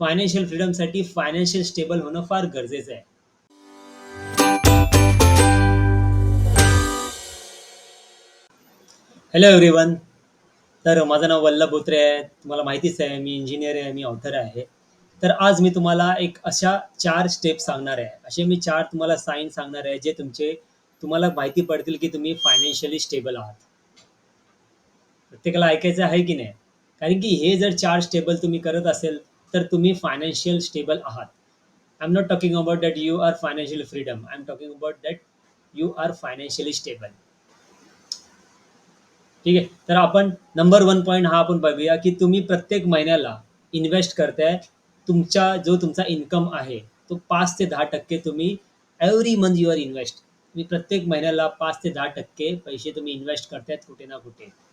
Financial फ्रीडमसाठी financial stable होणं फार गरजेचं आहे. Hello everyone. तर माझं नाव वल्लभ बोत्रे आहे. तुम्हाला माहितीच आहे मी इंजिनियर आहे, मी ऑथर आहे. तर आज मी तुम्हाला एक अशा चार स्टेप सांगणार आहे. असे मी चार तुम्हाला साइन सांगणार आहे, जे तुमचे तुम्हाला माहिती पडतील, की तुम्ही फायनान्शियली स्टेबल आहात. प्रत्येकाला ऐकायचं आहे की नाही? कारण की हे जर चार स्टेबल तुम्ही करत असेल, तर तुम्ही फायनान्शियल स्टेबल आहात. I am not talking about that you are financial freedom. I am talking about that you are financially stable. ठीक आहे. तर आपण नंबर वन पॉईंट हा आपण बघूया, की तुम्ही प्रत्येक महिन्याला इन्व्हेस्ट करताय. तुमचा जो तुमचा इन्कम आहे, तो पाच ते 10% तुम्ही every month you are invest. तुम्ही प्रत्येक महिन्याला पाच ते 10% पैसे तुम्ही इन्व्हेस्ट करतायत कुठे ना कुठे.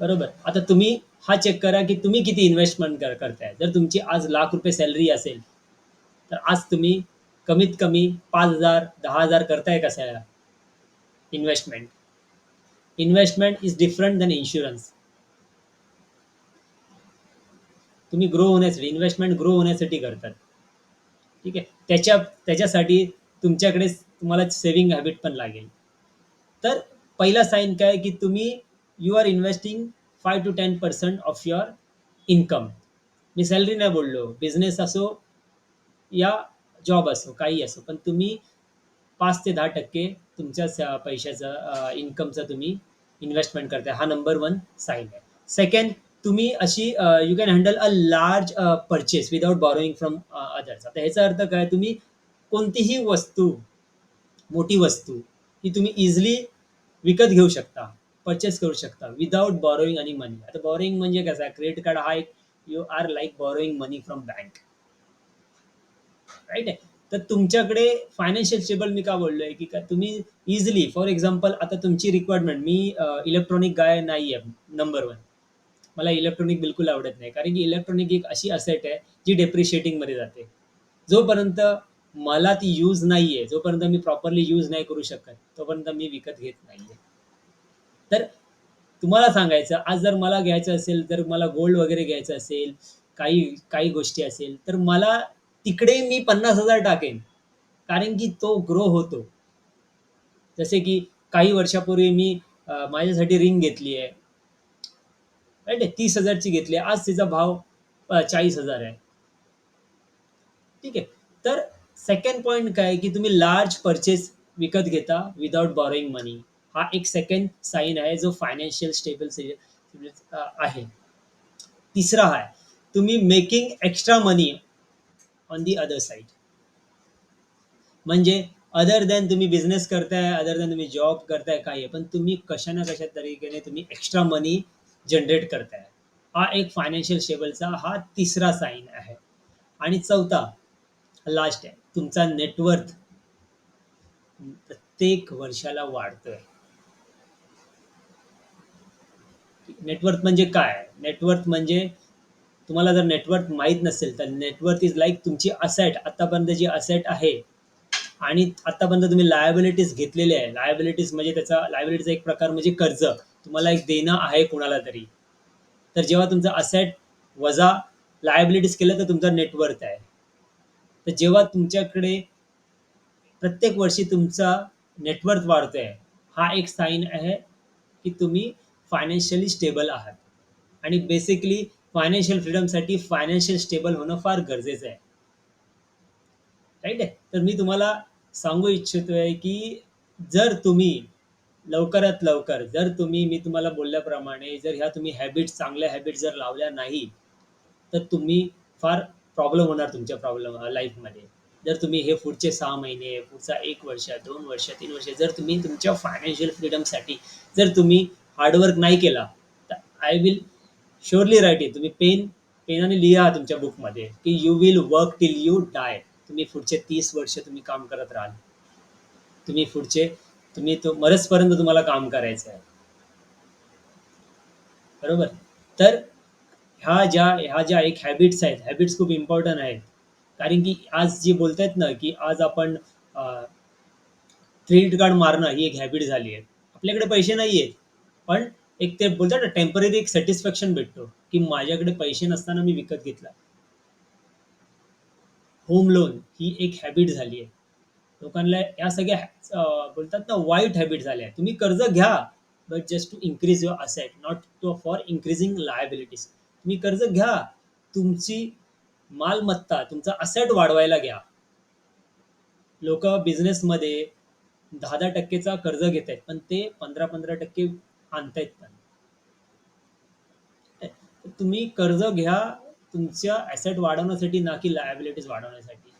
बरोबर. आता तुम्ही हा चेक करा, की तुम्ही किती इन्व्हेस्टमेंट कर करताय. जर तुमची आज लाख रुपये सॅलरी असेल, तर आज तुम्ही कमीत कमी पाच हजार दहा हजार करताय कसं investment. Investment is different than insurance. तुम्ही ग्रो होण्यासाठी इन्व्हेस्टमेंट ग्रो होण्यासाठी करतात. ठीक आहे. त्याच्या त्याच्यासाठी तुमच्याकडे तुम्हाला सेव्हिंग हॅबिट पण लागेल. तर पहिला साइन काय की तुम्ही you are investing five to 10% of your income. Me salary नाही बोललो. बिझनेस असो या जॉब असो, काही असो. पण तुम्ही पाच ते 10% तुमच्या पैशाचा पैशाचं अ, इन्कमचा तुम्ही इन्व्हेस्टमेंट करताय. हा नंबर वन साईन आहे. सेकंड तुम्ही अशी you can handle a large purchase purchase borrowing borrowing from others. आता ह्याचा अर्थ काय? तुम्ही कोणतीही वस्तू, मोठी वस्तू ही तुम्ही इझिली विकत घेऊ शकता, पर्चेस करू शकता विदाउट बॉरोइंग आणि मनी. आता बॉरोइंग म्हणजे कसं आहे? क्रेडिट कार्ड हा एक you are like borrowing money from bank. Right आहे. तर तुमच्याकडे फायनान्शियल स्टेबल मी का बोललोय, की का तुम्ही इझिली फॉर एक्झाम्पल आता तुमची रिक्वायरमेंट मी इलेक्ट्रॉनिक गाय नाहीये नंबर वन मला इलेक्ट्रॉनिक बिलकुल आवडत नाही. कारण की इलेक्ट्रॉनिक एक अशी असेट आहे, जी डेप्रिशिएटिंगमध्ये जाते. जोपर्यंत मला ती यूज नाहीये, जोपर्यंत मी प्रॉपरली यूज नाही करू शकत, तोपर्यंत मी विकत घेत नाहीये. तर तुम्हाला सांगायचं, आज जर मला घ्यायचं असेल, तर मला गोल्ड वगैरे घ्यायचं असेल, काही काही गोष्टी असेल, तर मला तिकडे मी 50,000 टाकेन. कारण की तो ग्रो होतो. जसे की काही वर्षापूर्वी मी माझ्यासाठी रिंग घेतली आहे. राईट आहे. 30,000 ची घेतली आहे. आज तिचा भाव चाळीस हजार आहे. ठीक आहे. तर सेकंड पॉईंट काय की तुम्ही लार्ज पर्चेस विकत घेता विदाउट बॉरोइंग मनी. हा एक सेकंड साइन आहे, जो फायनान्शियल स्टेबल आहे. तिसरा आहे, तुम्ही making extra money on the other side म्हणजे अदर दॅन तुम्ही बिझनेस करताय, अदर दॅन तुम्ही जॉब करताय, काही पण तुम्ही कशा ना कशा तरीकेने तुम्ही एक्स्ट्रा मनी जनरेट करताय. हा एक फायनान्शियल स्टेबलचा हा तिसरा साईन आहे. आणि चौथा, लास्ट आहे, तुमचा नेटवर्थ प्रत्येक वर्षाला वाढतोय. नेटवर्थ म्हणजे काय? नेटवर्थ म्हणजे तुम्हाला जर नेटवर्क माहीत नसेल, तर नेटवर्थ इज लाइक तुमची असेट आतापर्यंत जी असेट आहे आणि आतापर्यंत तुम्ही लायबिलिटीज घेतलेले आहे. लायबिलिटीज म्हणजे त्याचा लायबिलिटीचा एक प्रकार म्हणजे कर्ज. तुम्हाला एक देणं आहे कोणाला तरी. तर जेव्हा तुमचं असेट वजा लायबिलिटीज केलं, तर तुमचा नेटवर्थ आहे. तर जेव्हा तुमच्याकडे प्रत्येक वर्षी तुमचा नेटवर्थ वाढतोय, हा एक साईन आहे, की तुम्ही फायनान्शियली स्टेबल आहात. आणि बेसिकली फायनान्शियल फ्रीडमसाठी फायनान्शियल स्टेबल होणं फार गरजेचं आहे. राईट आहे. तर मी तुम्हाला सांगू इच्छितोय, की जर तुम्ही लवकरात लवकर जर तुम्ही मी तुम्हाला बोलल्याप्रमाणे जर ह्या तुम्ही हॅबिट्स चांगल्या हॅबिट्स जर लावल्या नाही, तर तुम्ही फार प्रॉब्लेम होणार तुमच्या प्रॉब्लेम लाईफमध्ये. जर तुम्ही हे पुढचे सहा महिने, पुढचा एक वर्ष, दोन वर्ष, तीन वर्ष जर तुम्ही तुमच्या फायनान्शियल फ्रीडमसाठी जर तुम्ही हार्डवर्क नाही केला, तर I will surely write it. तुम्ही पेन पेनाने लिहा तुमच्या बुकमध्ये, की you will work till you die. तुम्ही पुढचे तीस वर्ष तुम्ही काम करत राहाल. तुम्ही पुढचे तुम्ही तो मरसपर्यंत तुम्हाला काम करायचं आहे. बरोबर. तर ह्या ज्या ह्या ज्या एक हॅबिट्स आहेत, हॅबिट्स खूप इम्पॉर्टंट आहेत. कारण की आज जे बोलतायत ना, की आज आपण क्रेडिट कार्ड मारणं ही एक हॅबिट झाली आहे. आपल्याकडे पैसे नाहीयेत, पण एक ते बोलतात ना टेंपररी एक सॅटिस्फॅक्शन भेटतो की माझ्याकडे पैसे नसताना मी विकत घेतला. होम लोन ही एक हॅबिट झाली आहे. लोकांना या सगळ्या बोलतात ना वाईट हॅबिट झाल्या तुम्ही कर्ज घ्या but just to increase your asset not to for increasing liabilities तुम्ही कर्ज घ्या तुमची मालमत्ता तुमचा असेट वाढवायला घ्या. लोक बिझनेसमध्ये दहा दहा टक्केचा कर्ज घेत आहेत पण ते पंधरा पंधरा टक्के आणतायत. येत तुम्ही कर्ज घ्या तुमच्या ॲसेट वाढवण्यासाठी ना की लायबिलिटीज वाढवण्यासाठी.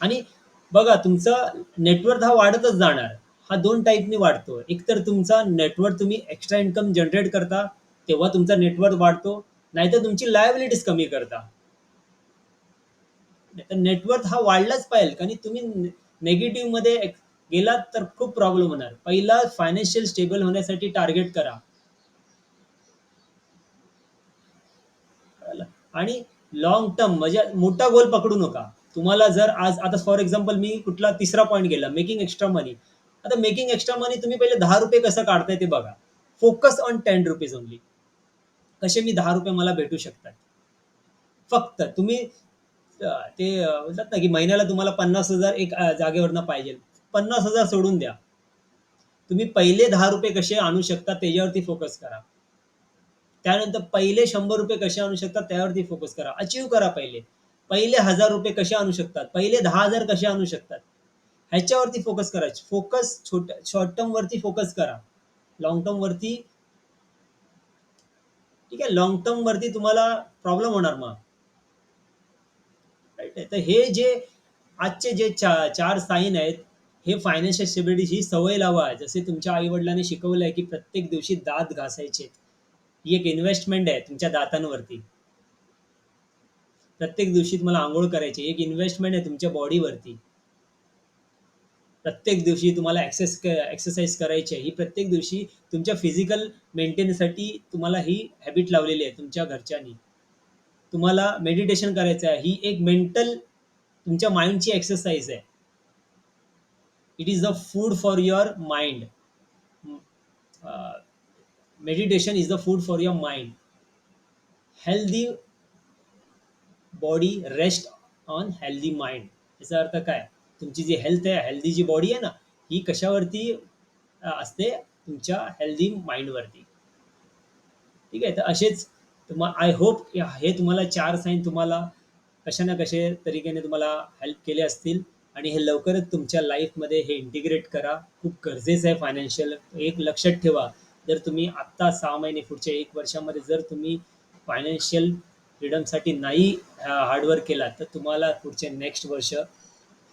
आणि बघा तुमचा नेटवर्क हा वाढतच जाणार. हा दोन टाईपनी वाढतो. एक तर तुमचा नेटवर्क तुम्ही एक्स्ट्रा इन्कम जनरेट करता तेव्हा तुमचा नेटवर्क वाढतो. नाहीतर तुमची लायबिलिटीज कमी करता. तर हा वाढलाच पाहिजे. कारण तुम्ही नेगेटिव्हमध्ये गेलात तर खूप प्रॉब्लेम होणार. पहिला फायनान्शियल स्टेबल होण्यासाठी टार्गेट करा. आणि लॉंग टर्म म्हणजे मोठा गोल पकडू नका. तुम्हाला जर आज आता फॉर एक्झाम्पल मी कुठला तिसरा पॉईंट गेला मेकिंग एक्स्ट्रा मनी आता मेकिंग एक्स्ट्रा मनी तुम्ही पहिले दहा रुपये कसं काढताय ते बघा. Focus on ten rupees only कसे मी दहा रुपये मला भेटू शकतात? फक्त तुम्ही ते बोलतात ना की महिन्याला तुम्हाला पन्नास हजार एक जागेवरनं पाहिजे. पन्नास हजार सोडून द्या. तुम्ही पहिले दहा रुपये कसे आणू शकता त्याच्यावरती फोकस करा. त्यानंतर पहिले शंभर रुपये कसे आणू शकतात त्यावरती फोकस करा. अचीव करा पहिले. पहिले हजार रुपये कसे आणू शकतात? पहिले दहा हजार कसे आणू शकतात? ह्याच्यावरती फोकस करा. फोकस छोट शॉर्ट टर्म वरती फोकस करा. लॉंग टर्म वरती ठीक आहे? लॉंग टर्म वरती तुम्हाला प्रॉब्लेम होणार मग. राईट तर हे जे आजचे जे चा, चार साईन आहेत हे फायनान्शियल स्टेबिलिटी ही सवय लावा. जसे तुमच्या आई वडिलांनी शिकवलं आहे की प्रत्येक दिवशी दात घासायचे. ही एक इन्व्हेस्टमेंट आहे तुमच्या दातांवरती. प्रत्येक दिवशी तुम्हाला आंघोळ करायची. एक इन्व्हेस्टमेंट आहे तुमच्या बॉडीवरती प्रत्येक दिवशी तुम्हाला एक्सेस एक्सरसाइज करायची आहे. ही प्रत्येक दिवशी तुमच्या फिजिकल मेंटेनसाठी तुम्हाला ही हॅबिट लावलेली आहे तुमच्या घरच्यांनी. तुम्हाला मेडिटेशन करायचं आहे. ही एक मेंटल तुमच्या माइंडची एक्सरसाइज आहे. It is the food for your mind meditation is the food for your mind healthy body rest on healthy mind याचा अर्थ काय? तुमची जी हेल्थ आहे हेल्दी जी बॉडी आहे ना ही कशावरती असते? तुमच्या हेल्दी माइंडवरती ठीक आहे? तर असेच तुम्हा आय होप हे तुम्हाला चार साईन तुम्हाला कशा ना कशा तरीकेने तुम्हाला हेल्प केले असतील. आणि हे लवकरच तुमच्या लाईफमध्ये हे इंटिग्रेट करा. खूप गरजेचं आहे फायनान्शियल एक लक्षात ठेवा. जर तुम्ही आत्ता सहा महिने पुढच्या एक वर्षामध्ये जर तुम्ही फायनान्शियल फ्रीडमसाठी नाही हार्डवर्क केला तर तुम्हाला पुढचे नेक्स्ट वर्ष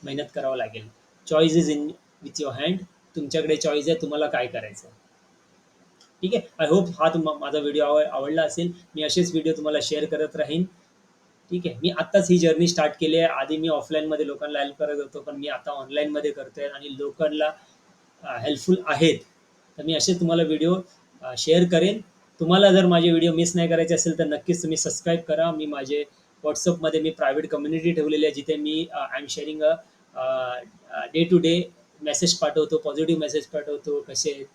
मेहनत करावं लागेल. Choice is in with your hand तुमच्याकडे चॉईस आहे तुम्हाला काय करायचं? ठीक आहे? आय होप हा तुम्हा माझा व्हिडिओ आवड आवडला असेल. मी असेच व्हिडिओ तुम्हाला शेअर करत राहीन. ठीक आहे. मी आत्ताच ही जर्नी स्टार्ट केली आहे. आधी मी ऑफलाईनमध्ये लोकांना हेल्प करत होतो पण मी आता ऑनलाईनमध्ये करतोय आणि लोकांना हेल्पफुल आहेत. तर मी असे तुम्हाला व्हिडिओ शेअर करेन. तुम्हाला जर माझे व्हिडिओ मिस नाही करायचे असेल तर नक्कीच तुम्ही सबस्क्राईब करा. मी माझे व्हॉट्सअपमध्ये मी प्रायव्हेट कम्युनिटी ठेवलेली आहे जिथे मी I am sharing a day to day message पाठवतो पॉझिटिव्ह मेसेज पाठवतो कसे आहेत.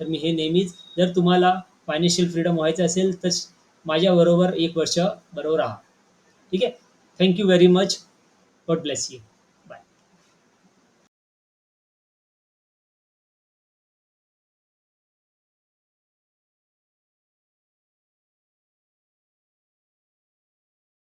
तर मी हे नेहमीच जर तुम्हाला फायनान्शियल फ्रीडम व्हायचं असेल तर माझ्याबरोबर एक वर्ष बरोबर राहा. ठीक आहे thank you very much God bless you